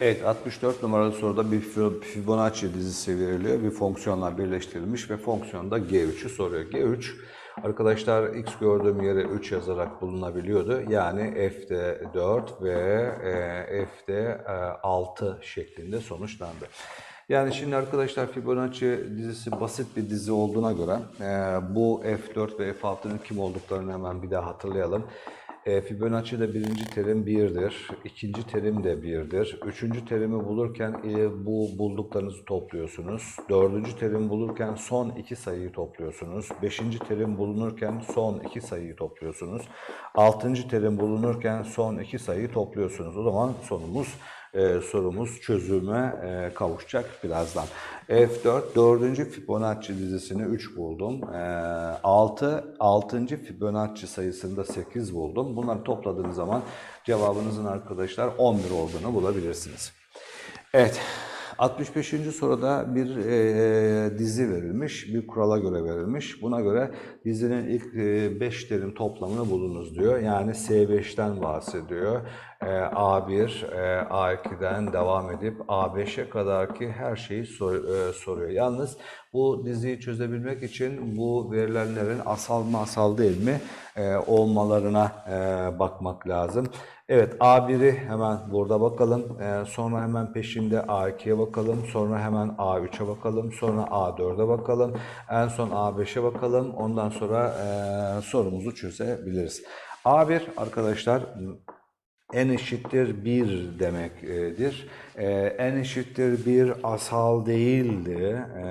Evet 64 numaralı soruda bir Fibonacci dizisi veriliyor. Bir fonksiyonlar birleştirilmiş ve fonksiyonda G3'ü soruyor. G3 arkadaşlar x gördüğüm yere 3 yazarak bulunabiliyordu. Yani f'de 4 ve e, f'de e, 6 şeklinde sonuçlandı. Yani şimdi arkadaşlar Fibonacci dizisi basit bir dizi olduğuna göre e, bu F4 ve F6'nın kim olduklarını hemen bir daha hatırlayalım. E, Fibonacci'de birinci terim 1'dir, ikinci terim de 1'dir. Üçüncü terimi bulurken bu bulduklarınızı topluyorsunuz. Dördüncü terim bulurken son iki sayıyı topluyorsunuz. Beşinci terim bulunurken son iki sayıyı topluyorsunuz. Altıncı terim bulunurken son iki sayıyı topluyorsunuz. O zaman sonumuz e, sorumuz çözüme e, kavuşacak birazdan. F4 dördüncü Fibonacci dizisini 3 buldum. E, 6 altıncı Fibonacci sayısında 8 buldum. Bunları topladığınız zaman cevabınızın arkadaşlar 11 olduğunu bulabilirsiniz. Evet. 65. soruda bir e, dizi verilmiş, bir kurala göre verilmiş. Buna göre dizinin ilk 5 terim toplamını bulunuz diyor. Yani S5'ten bahsediyor. E, A1, e, A2'den devam edip A5'e kadar ki her şeyi sor, e, soruyor. Yalnız bu diziyi çözebilmek için bu verilenlerin asal mı asal değil mi e, olmalarına e, bakmak lazım. Evet A1'i hemen burada bakalım. Ee, sonra hemen peşinde A2'ye bakalım. Sonra hemen A3'e bakalım. Sonra A4'e bakalım. En son A5'e bakalım. Ondan sonra e, sorumuzu çözebiliriz. A1 arkadaşlar n eşittir 1 demektir. Ee, n eşittir 1 asal değildi. Ee,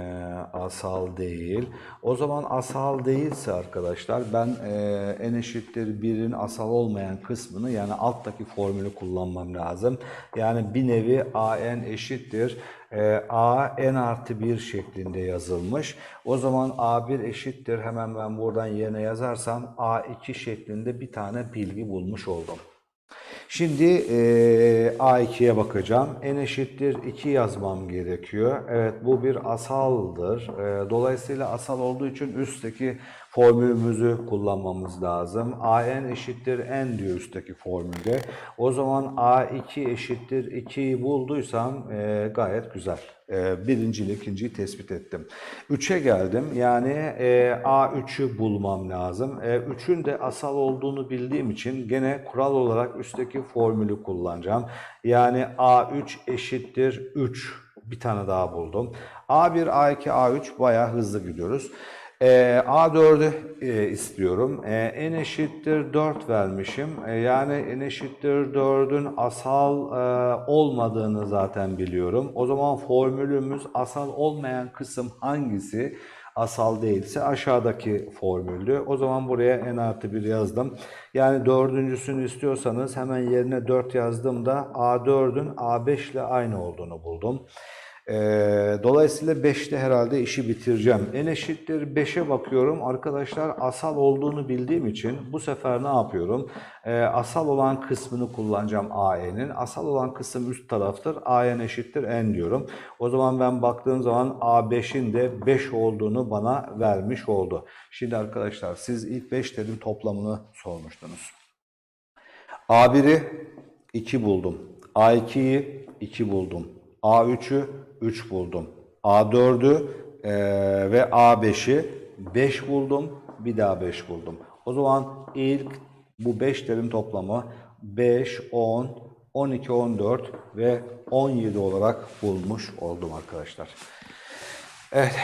asal değil. O zaman asal değilse arkadaşlar ben e, n eşittir 1'in asal olmayan kısmını yani alttaki formülü kullanmam lazım. Yani bir nevi a n eşittir e, a n artı 1 şeklinde yazılmış. O zaman a1 eşittir hemen ben buradan yerine yazarsam a2 şeklinde bir tane bilgi bulmuş oldum. Şimdi e, A2'ye bakacağım. N eşittir 2 yazmam gerekiyor. Evet bu bir asaldır. E, dolayısıyla asal olduğu için üstteki formülümüzü kullanmamız lazım. AN eşittir N diyor üstteki formülde. O zaman A2 eşittir 2'yi bulduysam e, gayet güzel. E, birinci ile ikinciyi tespit ettim. 3'e geldim. Yani e, A3'ü bulmam lazım. E, 3'ün de asal olduğunu bildiğim için gene kural olarak üstteki formülü kullanacağım. Yani A3 eşittir 3. Bir tane daha buldum. A1, A2, A3 bayağı hızlı gidiyoruz. E, A4'ü e, istiyorum. E, n eşittir 4 vermişim. E, yani n eşittir 4'ün asal e, olmadığını zaten biliyorum. O zaman formülümüz asal olmayan kısım hangisi? Asal değilse aşağıdaki formüldü. O zaman buraya n artı 1 yazdım. Yani dördüncüsünü istiyorsanız hemen yerine 4 yazdığımda A4'ün A5 ile aynı olduğunu buldum. Ee, dolayısıyla 5'te herhalde işi bitireceğim. En eşittir 5'e bakıyorum. Arkadaşlar asal olduğunu bildiğim için bu sefer ne yapıyorum? Ee, asal olan kısmını kullanacağım AE'nin. Asal olan kısım üst taraftır. AN eşittir N diyorum. O zaman ben baktığım zaman A5'in de 5 olduğunu bana vermiş oldu. Şimdi arkadaşlar siz ilk 5 terim toplamını sormuştunuz. A1'i 2 buldum. A2'yi 2 buldum. A3'ü 3 buldum. A4'ü e, ve A5'i 5 buldum. Bir daha 5 buldum. O zaman ilk bu 5 terim toplamı 5, 10, 12, 14 ve 17 olarak bulmuş oldum arkadaşlar. Evet,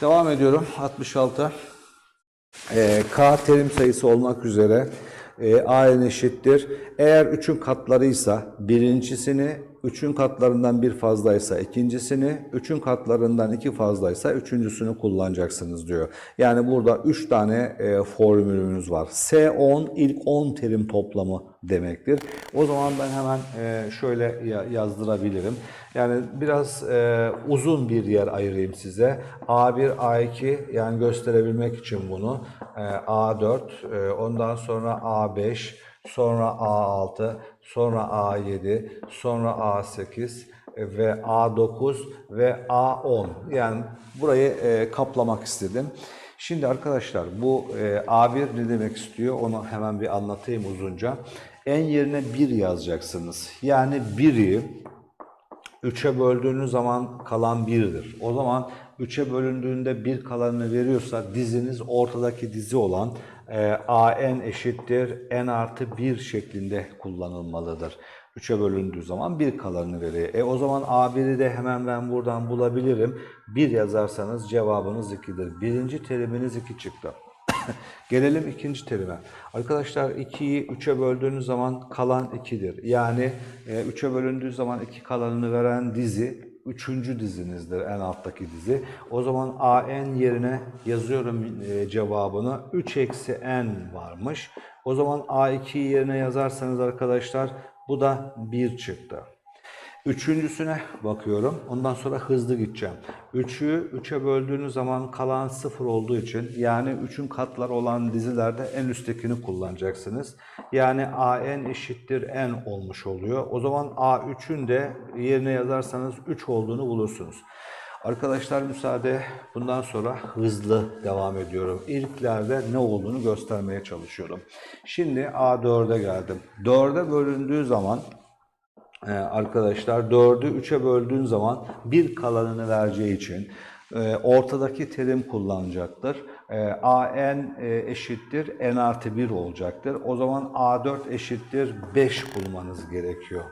devam ediyorum. 66. E, K terim sayısı olmak üzere e, AN eşittir. Eğer 3'ün katlarıysa birincisini 3'ün katlarından bir fazlaysa ikincisini, 3'ün katlarından iki fazlaysa üçüncüsünü kullanacaksınız diyor. Yani burada 3 tane e, formülümüz var. S10 ilk 10 terim toplamı demektir. O zaman ben hemen e, şöyle ya- yazdırabilirim. Yani biraz e, uzun bir yer ayırayım size. A1, A2 yani gösterebilmek için bunu. E, A4, e, ondan sonra A5, sonra A6, sonra A7, sonra A8 ve A9 ve A10. Yani burayı e, kaplamak istedim. Şimdi arkadaşlar bu e, A1 ne demek istiyor onu hemen bir anlatayım uzunca. En yerine 1 yazacaksınız. Yani 1'i 3'e böldüğünüz zaman kalan 1'dir. O zaman 3'e bölündüğünde 1 kalanını veriyorsa diziniz ortadaki dizi olan AN eşittir N artı 1 şeklinde kullanılmalıdır. 3'e bölündüğü zaman 1 kalanını veriyor. E o zaman A1'i de hemen ben buradan bulabilirim. 1 yazarsanız cevabınız 2'dir. Birinci teriminiz 2 çıktı. Gelelim ikinci terime. Arkadaşlar 2'yi 3'e böldüğünüz zaman kalan 2'dir. Yani 3'e bölündüğü zaman 2 kalanını veren dizi 3. dizinizdir en alttaki dizi. O zaman AN yerine yazıyorum e, cevabını. 3 eksi N varmış. O zaman A2'yi yerine yazarsanız arkadaşlar bu da 1 çıktı. Üçüncüsüne bakıyorum. Ondan sonra hızlı gideceğim. 3'ü 3'e böldüğünüz zaman kalan 0 olduğu için yani 3'ün katları olan dizilerde en üsttekini kullanacaksınız. Yani AN eşittir N olmuş oluyor. O zaman A3'ün de yerine yazarsanız 3 olduğunu bulursunuz. Arkadaşlar müsaade bundan sonra hızlı devam ediyorum. İlklerde ne olduğunu göstermeye çalışıyorum. Şimdi A4'e geldim. 4'e bölündüğü zaman ee, arkadaşlar 4'ü 3'e böldüğün zaman bir kalanını vereceği için e, ortadaki terim kullanacaktır. E, AN e, eşittir N artı 1 olacaktır. O zaman A4 eşittir 5 bulmanız gerekiyor.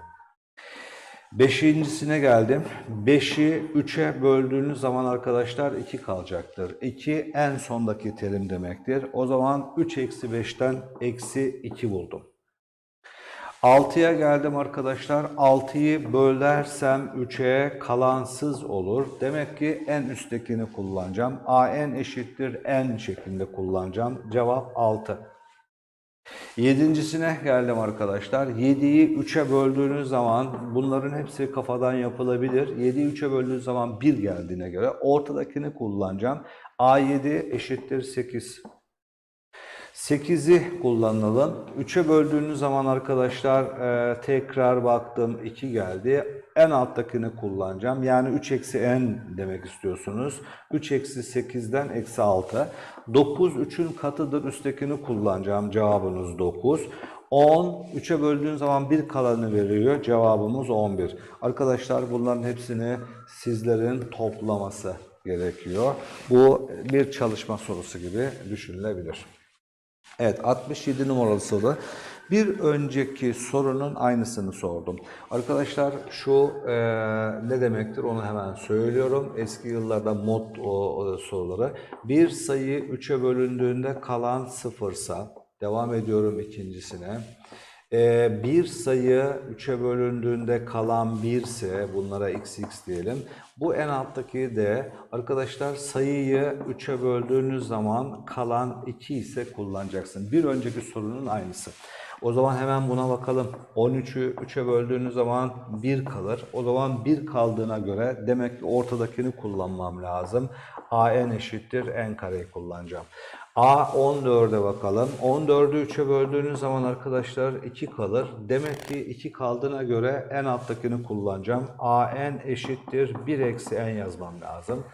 Beşincisine geldim. 5'i 3'e böldüğünüz zaman arkadaşlar 2 kalacaktır. 2 en sondaki terim demektir. O zaman 3 eksi 5'ten eksi 2 buldum. 6'ya geldim arkadaşlar. 6'yı bölersem 3'e kalansız olur. Demek ki en üsttekini kullanacağım. AN eşittir N şeklinde kullanacağım. Cevap 6. Yedincisine geldim arkadaşlar. 7'yi 3'e böldüğünüz zaman bunların hepsi kafadan yapılabilir. 7'yi 3'e böldüğünüz zaman 1 geldiğine göre ortadakini kullanacağım. A7 eşittir 8. 8'i kullanalım. 3'e böldüğünüz zaman arkadaşlar e, tekrar baktım 2 geldi. En alttakini kullanacağım. Yani 3 eksi n demek istiyorsunuz. 3 eksi 8'den eksi 6. 9 3'ün katıdır. Üsttekini kullanacağım. Cevabınız 9. 10, 3'e böldüğün zaman bir kalanı veriyor. Cevabımız 11. Arkadaşlar bunların hepsini sizlerin toplaması gerekiyor. Bu bir çalışma sorusu gibi düşünülebilir. Evet 67 numaralı soru. Bir önceki sorunun aynısını sordum. Arkadaşlar şu e, ne demektir onu hemen söylüyorum. Eski yıllarda mod o, o soruları. Bir sayı 3'e bölündüğünde kalan sıfırsa, devam ediyorum ikincisine. Ee, bir sayı 3'e bölündüğünde kalan 1 ise bunlara xx diyelim. Bu en alttaki de arkadaşlar sayıyı 3'e böldüğünüz zaman kalan 2 ise kullanacaksın. Bir önceki sorunun aynısı. O zaman hemen buna bakalım. 13'ü 3'e böldüğünüz zaman 1 kalır. O zaman 1 kaldığına göre demek ki ortadakini kullanmam lazım. an eşittir n kareyi kullanacağım. A 14'e bakalım. 14'ü 3'e böldüğünüz zaman arkadaşlar 2 kalır. Demek ki 2 kaldığına göre en alttakini kullanacağım. A n eşittir 1 eksi n yazmam lazım.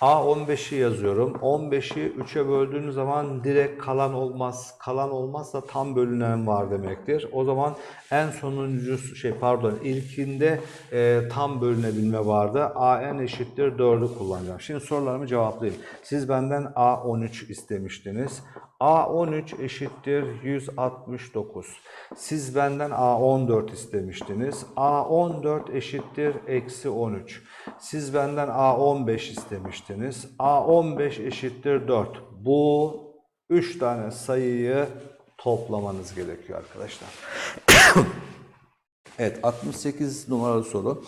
A15'i yazıyorum. 15'i 3'e böldüğünüz zaman direkt kalan olmaz. Kalan olmazsa tam bölünen var demektir. O zaman en sonuncu şey pardon ilkinde e, tam bölünebilme vardı. AN eşittir 4'ü kullanacağım. Şimdi sorularımı cevaplayayım. Siz benden A13 istemiştiniz. A13 eşittir 169. Siz benden A14 istemiştiniz. A14 eşittir eksi 13. Siz benden A15 istemiştiniz. A15 eşittir 4. Bu 3 tane sayıyı toplamanız gerekiyor arkadaşlar. evet 68 numaralı soru.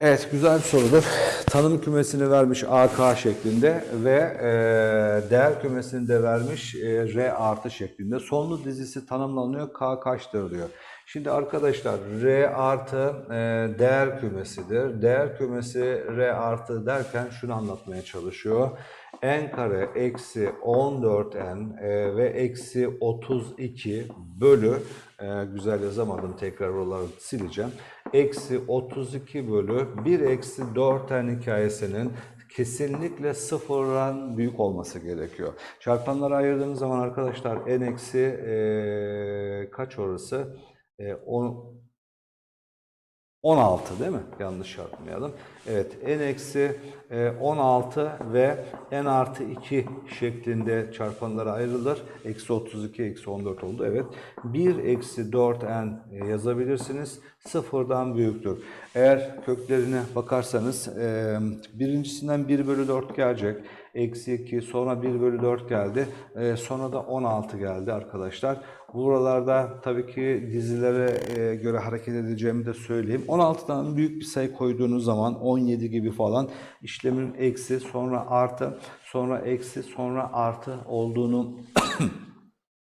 Evet güzel bir sorudur. Tanım kümesini vermiş AK şeklinde ve e, değer kümesini de vermiş e, R artı şeklinde. Sonlu dizisi tanımlanıyor. K kaçtır diyor. Şimdi arkadaşlar R artı e, değer kümesidir. Değer kümesi R artı derken şunu anlatmaya çalışıyor. N kare eksi 14N e, ve eksi 32 bölü güzel yazamadım tekrar oraları sileceğim. Eksi 32 bölü 1 eksi 4N hikayesinin kesinlikle sıfırdan büyük olması gerekiyor. Çarpanlara ayırdığınız zaman arkadaşlar n eksi kaç orası? E, 16 değil mi? Yanlış yapmayalım. Evet n eksi e, 16 ve n artı 2 şeklinde çarpanlara ayrılır. Eksi 32 eksi 14 oldu. Evet. 1 eksi 4n yazabilirsiniz. Sıfırdan büyüktür. Eğer köklerine bakarsanız e, birincisinden 1 bölü 4 gelecek. Eksi 2 sonra 1 bölü 4 geldi. E, sonra da 16 geldi arkadaşlar. Buralarda tabii ki dizilere e, göre hareket edeceğimi de söyleyeyim. 16'dan büyük bir sayı koyduğunuz zaman 17 gibi falan işlemin eksi sonra artı sonra eksi sonra artı olduğunu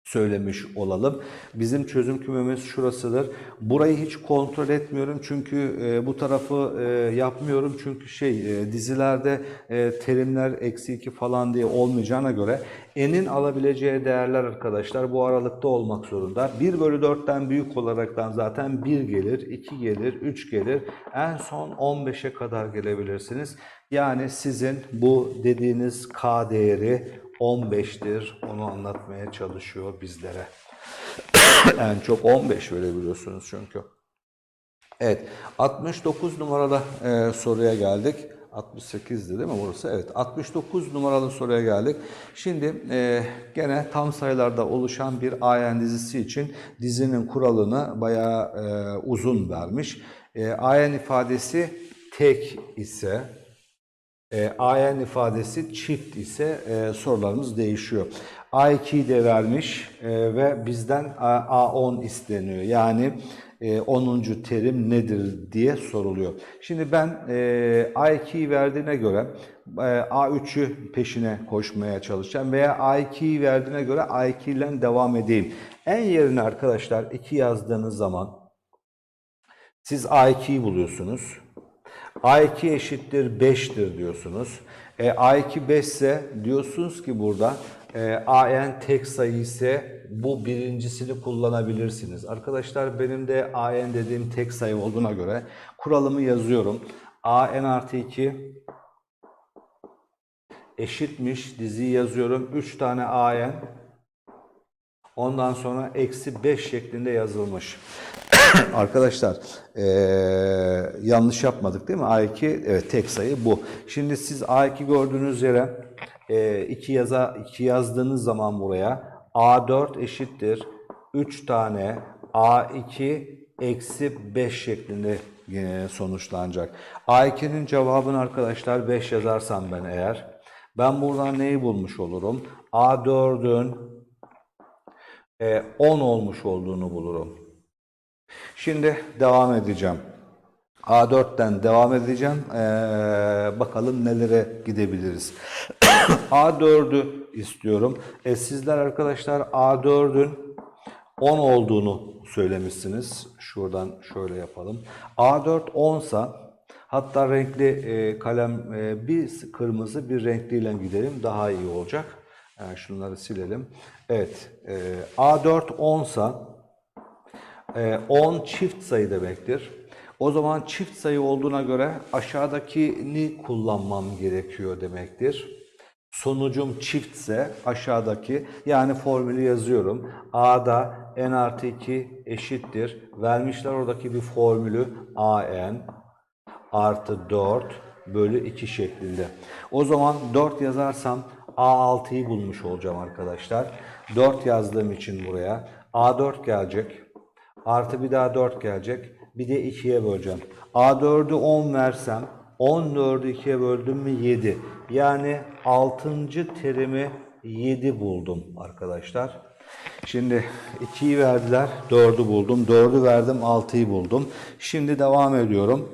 söylemiş olalım. Bizim çözüm kümemiz şurasıdır. Burayı hiç kontrol etmiyorum çünkü e, bu tarafı e, yapmıyorum çünkü şey e, dizilerde e, terimler eksi 2 falan diye olmayacağına göre n'in alabileceği değerler arkadaşlar bu aralıkta olmak zorunda. 1 bölü 4'ten büyük olaraktan zaten 1 gelir, 2 gelir, 3 gelir. En son 15'e kadar gelebilirsiniz. Yani sizin bu dediğiniz k değeri 15'tir. Onu anlatmaya çalışıyor bizlere. en çok 15 verebiliyorsunuz çünkü. Evet, 69 numaralı e, soruya geldik. 68'di değil mi burası? Evet, 69 numaralı soruya geldik. Şimdi e, gene tam sayılarda oluşan bir AN dizisi için dizinin kuralını bayağı e, uzun vermiş. E, AN ifadesi tek ise e, AN ifadesi çift ise e, sorularımız değişiyor. A2'yi de vermiş e, ve bizden A- A10 isteniyor. Yani e, 10. terim nedir diye soruluyor. Şimdi ben e, A2'yi verdiğine göre e, A3'ü peşine koşmaya çalışacağım veya A2'yi verdiğine göre A2 ile devam edeyim. En yerine arkadaşlar 2 yazdığınız zaman siz A2'yi buluyorsunuz. A2 eşittir 5'tir diyorsunuz. E, A2 5 ise diyorsunuz ki burada e, AN tek sayı ise bu birincisini kullanabilirsiniz. Arkadaşlar benim de AN dediğim tek sayı olduğuna göre kuralımı yazıyorum. AN artı 2 eşitmiş diziyi yazıyorum. 3 tane AN ondan sonra eksi 5 şeklinde yazılmış. Arkadaşlar eee, yanlış yapmadık değil mi? A2 evet tek sayı bu. Şimdi siz A2 gördüğünüz yere 2 yaza 2 yazdığınız zaman buraya A4 eşittir 3 tane A2 eksi 5 şeklinde e, sonuçlanacak. A2'nin cevabını arkadaşlar 5 yazarsam ben eğer ben buradan neyi bulmuş olurum? A4'ün e, 10 olmuş olduğunu bulurum. Şimdi devam edeceğim. A4'ten devam edeceğim. Ee, bakalım nelere gidebiliriz. A4'ü istiyorum. E, sizler arkadaşlar A4'ün 10 olduğunu söylemişsiniz. Şuradan şöyle yapalım. A4 10 sa hatta renkli e, kalem e, bir kırmızı bir renkliyle gidelim. Daha iyi olacak. Yani şunları silelim. Evet. E, A4 10 sa 10 çift sayı demektir. O zaman çift sayı olduğuna göre aşağıdakini kullanmam gerekiyor demektir. Sonucum çiftse aşağıdaki yani formülü yazıyorum. A'da n artı 2 eşittir. Vermişler oradaki bir formülü AN artı 4 bölü 2 şeklinde. O zaman 4 yazarsam A6'yı bulmuş olacağım arkadaşlar. 4 yazdığım için buraya A4 gelecek. Artı bir daha 4 gelecek. Bir de 2'ye böleceğim. A4'ü 10 versem 14'ü 2'ye böldüm mü 7. Yani 6. terimi 7 buldum arkadaşlar. Şimdi 2'yi verdiler 4'ü buldum. 4'ü verdim 6'yı buldum. Şimdi devam ediyorum.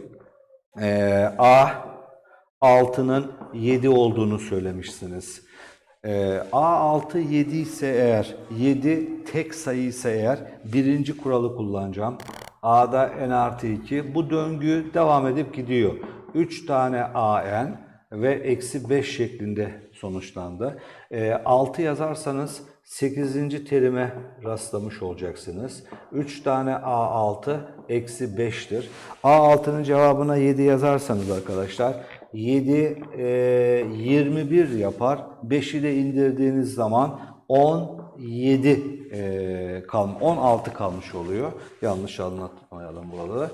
Ee, A 6'nın 7 olduğunu söylemişsiniz. Ee, A6 7 ise eğer, 7 tek sayı ise eğer birinci kuralı kullanacağım. A'da n artı 2. Bu döngü devam edip gidiyor. 3 tane AN ve eksi 5 şeklinde sonuçlandı. Ee, 6 yazarsanız 8. terime rastlamış olacaksınız. 3 tane A6 eksi 5'tir. A6'nın cevabına 7 yazarsanız arkadaşlar 7 e, 21 yapar. 5'i de indirdiğiniz zaman 17 e, kal 16 kalmış oluyor. Yanlış anlatmayalım burada da.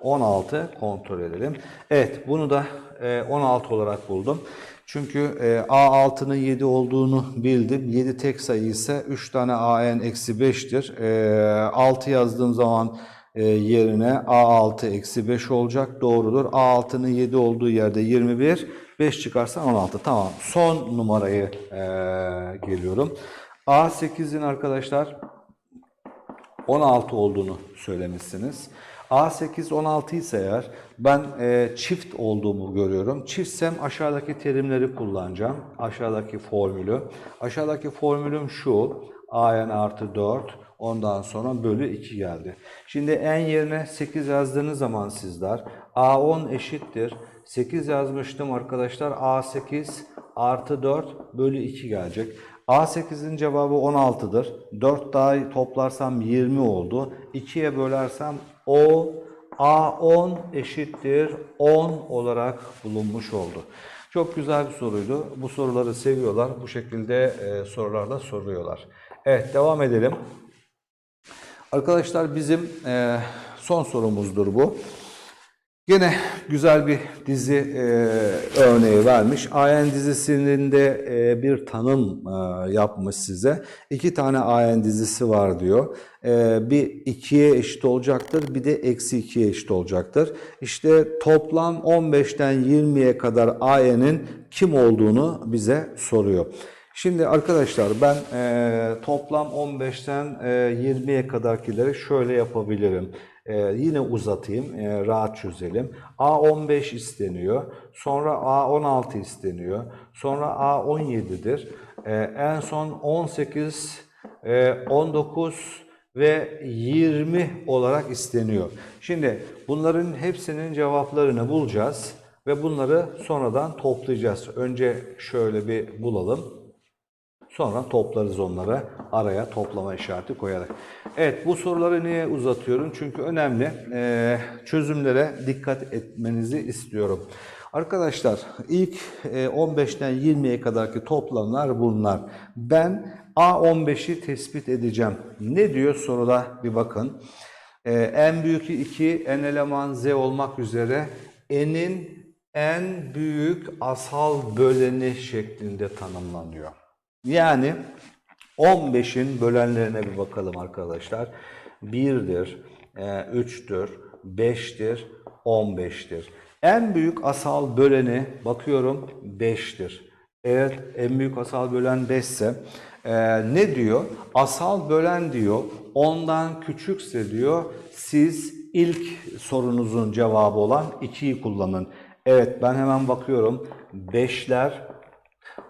16 kontrol edelim. Evet bunu da e, 16 olarak buldum. Çünkü e, A6'nın 7 olduğunu bildim. 7 tek sayı ise 3 tane AN eksi 5'tir. E, 6 yazdığım zaman yerine A6 eksi 5 olacak. Doğrudur. A6'nın 7 olduğu yerde 21. 5 çıkarsa 16. Tamam. Son numarayı e, geliyorum. A8'in arkadaşlar 16 olduğunu söylemişsiniz. A8 16 ise eğer ben e, çift olduğumu görüyorum. Çiftsem aşağıdaki terimleri kullanacağım. Aşağıdaki formülü. Aşağıdaki formülüm şu. AN artı 4 ondan sonra bölü 2 geldi. Şimdi en yerine 8 yazdığınız zaman sizler A10 eşittir. 8 yazmıştım arkadaşlar. A8 artı 4 bölü 2 gelecek. A8'in cevabı 16'dır. 4 daha toplarsam 20 oldu. 2'ye bölersem o A10 eşittir 10 olarak bulunmuş oldu. Çok güzel bir soruydu. Bu soruları seviyorlar. Bu şekilde e, sorularda soruyorlar. Evet devam edelim. Arkadaşlar bizim e, son sorumuzdur bu. Yine güzel bir dizi e, örneği vermiş. AN dizisinin de e, bir tanım e, yapmış size. İki tane AN dizisi var diyor. E, bir ikiye eşit olacaktır, bir de eksi ikiye eşit olacaktır. İşte toplam 15'ten 20'ye kadar AN'in kim olduğunu bize soruyor. Şimdi arkadaşlar ben e, toplam 15'ten e, 20'ye kadarkileri şöyle yapabilirim. E, yine uzatayım, e, rahat çözelim. A15 isteniyor, sonra A16 isteniyor, sonra A17'dir. E, en son 18, e, 19 ve 20 olarak isteniyor. Şimdi bunların hepsinin cevaplarını bulacağız ve bunları sonradan toplayacağız. Önce şöyle bir bulalım. Sonra toplarız onları. Araya toplama işareti koyarak. Evet bu soruları niye uzatıyorum? Çünkü önemli. Ee, çözümlere dikkat etmenizi istiyorum. Arkadaşlar ilk e, 15'ten 20'ye kadarki toplamlar bunlar. Ben A15'i tespit edeceğim. Ne diyor soruda bir bakın. Ee, en büyük 2 n eleman z olmak üzere n'in en büyük asal böleni şeklinde tanımlanıyor. Yani 15'in bölenlerine bir bakalım arkadaşlar. 1'dir, 3'tür, 5'tir, 15'tir. En büyük asal böleni bakıyorum 5'tir. Evet en büyük asal bölen 5 ise e, ne diyor? Asal bölen diyor ondan küçükse diyor siz ilk sorunuzun cevabı olan 2'yi kullanın. Evet ben hemen bakıyorum 5'ler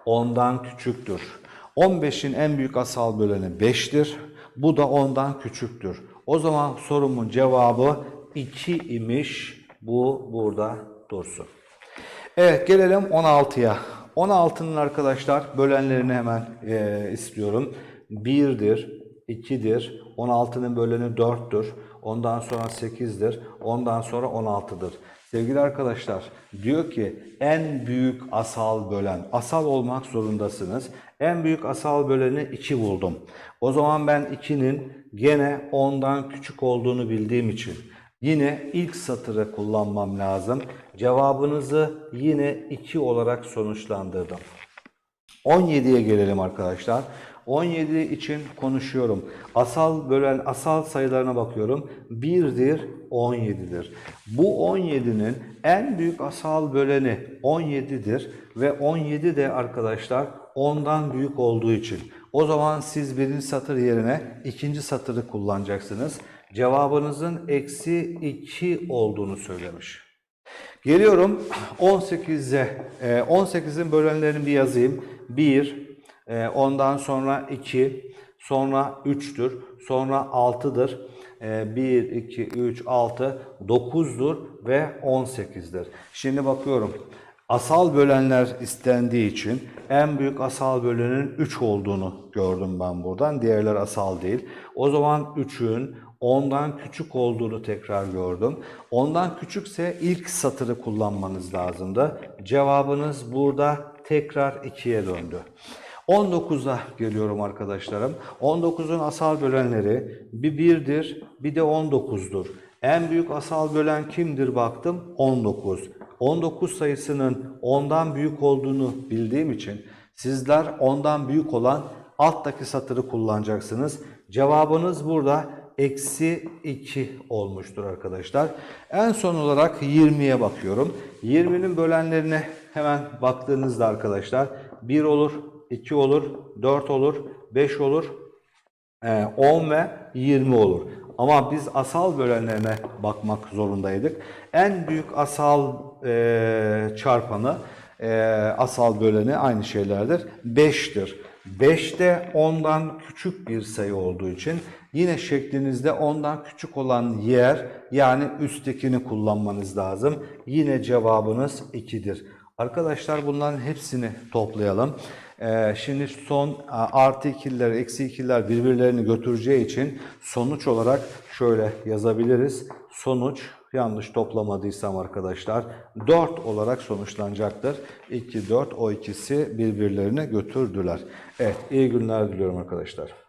ondan küçüktür. 15'in en büyük asal böleni 5'tir. Bu da ondan küçüktür. O zaman sorumun cevabı 2 imiş. Bu burada dursun. Evet gelelim 16'ya. 16'nın arkadaşlar bölenlerini hemen e, istiyorum. 1'dir, 2'dir, 16'nın böleni 4'tür, ondan sonra 8'dir, ondan sonra 16'dır. Sevgili arkadaşlar diyor ki en büyük asal bölen, asal olmak zorundasınız. En büyük asal böleni 2 buldum. O zaman ben 2'nin gene 10'dan küçük olduğunu bildiğim için yine ilk satırı kullanmam lazım. Cevabınızı yine 2 olarak sonuçlandırdım. 17'ye gelelim arkadaşlar. 17 için konuşuyorum. Asal bölen asal sayılarına bakıyorum. 1'dir, 17'dir. Bu 17'nin en büyük asal böleni 17'dir ve 17 de arkadaşlar 10'dan büyük olduğu için. O zaman siz birinci satır yerine ikinci satırı kullanacaksınız. Cevabınızın eksi 2 olduğunu söylemiş. Geliyorum 18'e. 18'in bölenlerini bir yazayım. 1, e, ondan sonra 2, sonra 3'tür, sonra 6'dır. 1, 2, 3, 6, 9'dur ve 18'dir. Şimdi bakıyorum. Asal bölenler istendiği için en büyük asal bölenin 3 olduğunu gördüm ben buradan. Diğerler asal değil. O zaman 3'ün 10'dan küçük olduğunu tekrar gördüm. Ondan küçükse ilk satırı kullanmanız lazımdı. Cevabınız burada tekrar 2'ye döndü. 19'a geliyorum arkadaşlarım. 19'un asal bölenleri bir 1'dir bir de 19'dur. En büyük asal bölen kimdir baktım? 19. 19 sayısının 10'dan büyük olduğunu bildiğim için sizler 10'dan büyük olan alttaki satırı kullanacaksınız. Cevabınız burada eksi 2 olmuştur arkadaşlar. En son olarak 20'ye bakıyorum. 20'nin bölenlerine hemen baktığınızda arkadaşlar 1 olur, 2 olur, 4 olur, 5 olur, ee, 10 ve 20 olur. Ama biz asal bölenlerine bakmak zorundaydık. En büyük asal e, çarpanı, e, asal böleni aynı şeylerdir. 5'tir. 5 de 10'dan küçük bir sayı olduğu için yine şeklinizde 10'dan küçük olan yer yani üsttekini kullanmanız lazım. Yine cevabınız 2'dir. Arkadaşlar bunların hepsini toplayalım. Ee, şimdi son artı ikililer, eksi ikililer birbirlerini götüreceği için sonuç olarak şöyle yazabiliriz. Sonuç yanlış toplamadıysam arkadaşlar 4 olarak sonuçlanacaktır. 2, 4 o ikisi birbirlerini götürdüler. Evet iyi günler diliyorum arkadaşlar.